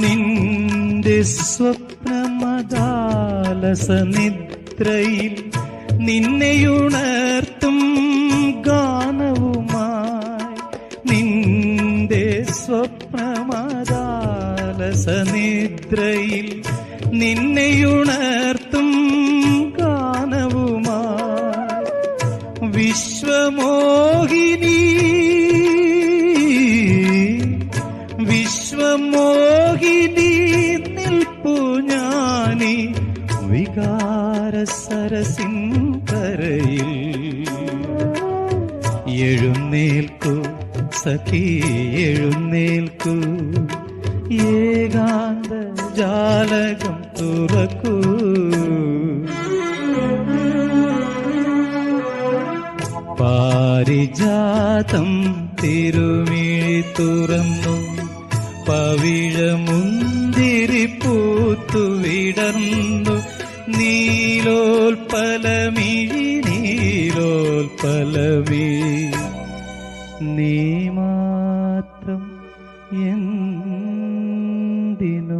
നിന്റെ സ്വപ്നമദാലസ നിദ്രയിൽ നിന്നെയുണർത്തും ഗാനവുമായി. നിന്റെ സ്വപ്നമദാലസ നിദ്രയിൽ നിന്നെയുണർത്തും ഗാനവുമായി. വിശ്വമോഹിനി വിശ്വമോഹിനി നിൽപ്പു ഞാനി. വികാര സരസിൻ കരയിൽ എഴുന്നേൽക്കൂ സഖി എഴുന്നേൽക്കൂ. ഏകാന്ത ജാലകം തുറക്കൂ. പാരിജാതം തിരുമിഴി തുറന്നു. പവിഴമുന്തിരി പൂത്തു വിടർന്നു നീലോൽപലമിഴി നീലോൽപലമി നീ മാത്രം എന്തിനു